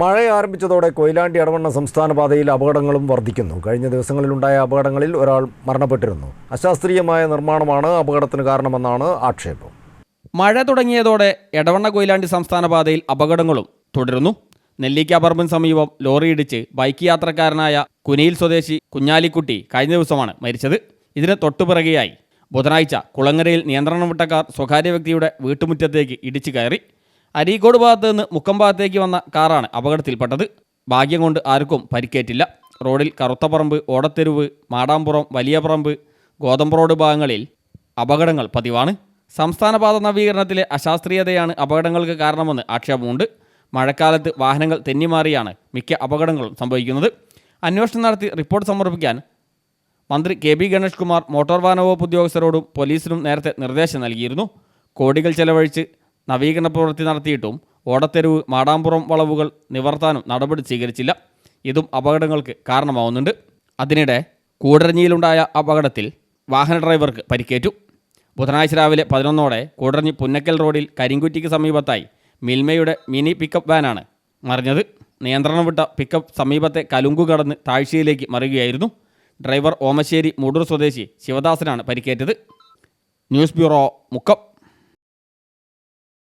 മഴ ആരംഭിച്ചതോടെ കൊയിലാണ്ടി അടവണ്ണ സംസ്ഥാന പാതയിൽ അപകടങ്ങളും വർദ്ധിക്കുന്നു. കഴിഞ്ഞ ദിവസങ്ങളിലുണ്ടായ അപകടങ്ങളിൽ ഒരാൾ മരണപ്പെട്ടിരുന്നു. അശാസ്ത്രീയമായ നിർമ്മാണമാണ് അപകടത്തിന് കാരണമെന്നാണ് ആക്ഷേപം. മഴ തുടങ്ങിയതോടെ എടവണ്ണ കൊയിലാണ്ടി സംസ്ഥാന പാതയിൽ അപകടങ്ങളും തുടരുന്നു. നെല്ലിക്ക പറമ്പൻ സമീപം ലോറിയിടിച്ച് ബൈക്ക് യാത്രക്കാരനായ കുനിയിൽ സ്വദേശി കുഞ്ഞാലിക്കുട്ടി കഴിഞ്ഞ ദിവസമാണ് മരിച്ചത്. ഇതിന് തൊട്ടുപിറകെയായി ബുധനാഴ്ച കുളങ്ങരയിൽ നിയന്ത്രണം വിട്ട കാർ സ്വകാര്യ വ്യക്തിയുടെ വീട്ടുമുറ്റത്തേക്ക് ഇടിച്ചു കയറി. അരീക്കോട് ഭാഗത്ത് നിന്ന് മുക്കം ഭാഗത്തേക്ക് വന്ന കാറാണ് അപകടത്തിൽപ്പെട്ടത്. ഭാഗ്യം കൊണ്ട് ആർക്കും പരിക്കേറ്റില്ല. റോഡിൽ കറുത്തപ്പറമ്പ് ഓടത്തെരുവ് മാടാമ്പുറം വലിയപറമ്പ് ഗോതമ്പ് റോഡ് ഭാഗങ്ങളിൽ അപകടങ്ങൾ പതിവാണ്. സംസ്ഥാനപാത നവീകരണത്തിലെ അശാസ്ത്രീയതയാണ് അപകടങ്ങൾക്ക് കാരണമെന്ന് ആക്ഷേപമുണ്ട്. മഴക്കാലത്ത് വാഹനങ്ങൾ തെന്നിമാറിയാണ് മിക്ക അപകടങ്ങളും സംഭവിക്കുന്നത്. അന്വേഷണം നടത്തി റിപ്പോർട്ട് സമർപ്പിക്കാൻ മന്ത്രി K B Ganesh Kumar motor വാഹന വകുപ്പ് ഉദ്യോഗസ്ഥരോടും പോലീസിനും നേരത്തെ നിർദ്ദേശം നൽകിയിരുന്നു. കോടികൾ ചെലവഴിച്ച് നവീകരണ പ്രവൃത്തി നടത്തിയിട്ടും ഓടത്തെരുവ് മാടാമ്പുറം വളവുകൾ നിവർത്താനും നടപടി സ്വീകരിച്ചില്ല. ഇതും അപകടങ്ങൾക്ക് കാരണമാവുന്നുണ്ട്. അതിനിടെ കൂടരഞ്ഞിയിലുണ്ടായ അപകടത്തിൽ വാഹന ഡ്രൈവർക്ക് പരിക്കേറ്റു. ബുധനാഴ്ച രാവിലെ പതിനൊന്നോടെ കൂടരഞ്ഞി പുന്നക്കൽ റോഡിൽ കരിങ്കുറ്റിക്ക് സമീപത്തായി മിൽമയുടെ മിനി പിക്കപ്പ് വാനാണ് മറിഞ്ഞത്. നിയന്ത്രണം വിട്ട പിക്കപ്പ് സമീപത്തെ കലുങ്കു കടന്ന് താഴ്ചയിലേക്ക് മറിയുകയായിരുന്നു. ഡ്രൈവർ ഓമശ്ശേരി മൂടൂർ സ്വദേശി ശിവദാസനാണ് പരിക്കേറ്റത്. News bureau Mukkam.